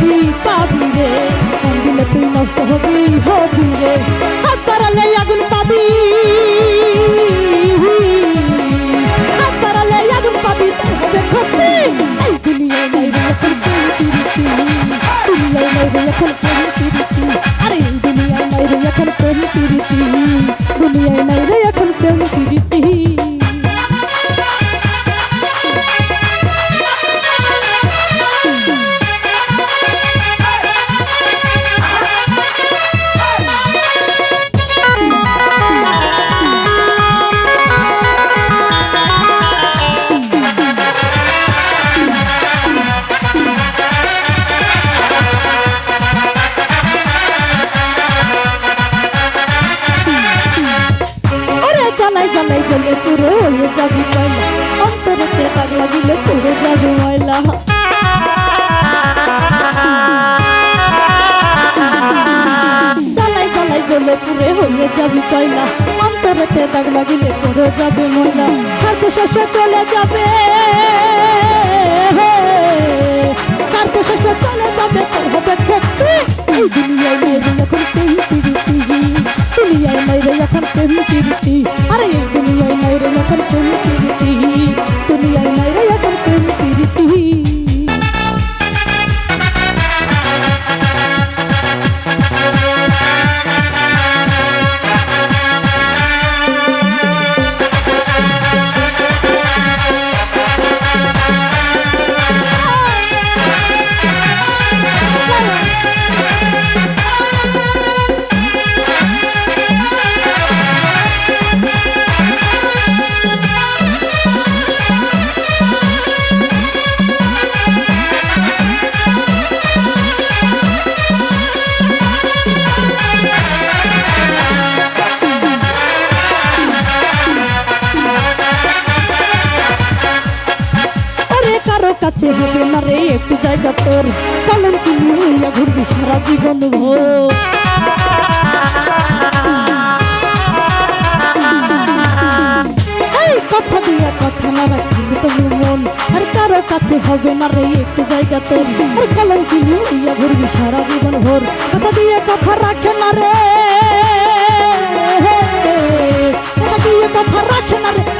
please. জমিতে তাক লাগিলে করে যাবে মজা সার্থ শস্য চলে যাবে হ্যাঁ। সার্থ শস্য চলে যাবে, তোর হবে ক্ষেত্রে। এই দুনিয়ায় জায়গা তোর কালেন তুমি হইয়া ঘুরবি সারা জীবন ভোর। কথা দিয়া কথা না রাখবি তোর মন, আর কারও কাছে হবে না রে একটু জায়গা তোর। আর কালেন তুমি হইয়া ঘুরবি সারা জীবন ভোর। কথা দিয়ে কথা রাখে না রে। কথা দিয়ে কথা রাখে না রে।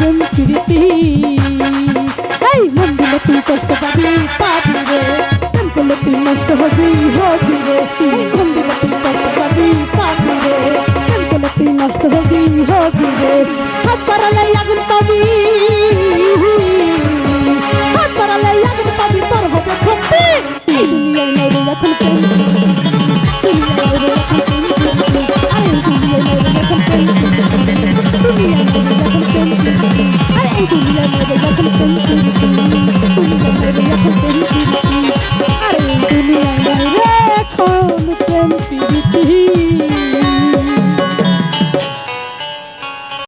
প্রেম প্রীতি এই মন দিলে তুই কষ্ট পাবি পাবি রে। প্রেম করলে তুই নষ্ট হবি হবি রে। মন দিলে তুই কষ্ট পাবি পাবি রে। প্রেম করলে তুই নষ্ট হবি হবি রে। হাত পারালে আগুন পাবি। হাত পারালে আগুন পাবি, তোর হবে ক্ষতি। এই দুনিয়ায় নেই এখন প্রেম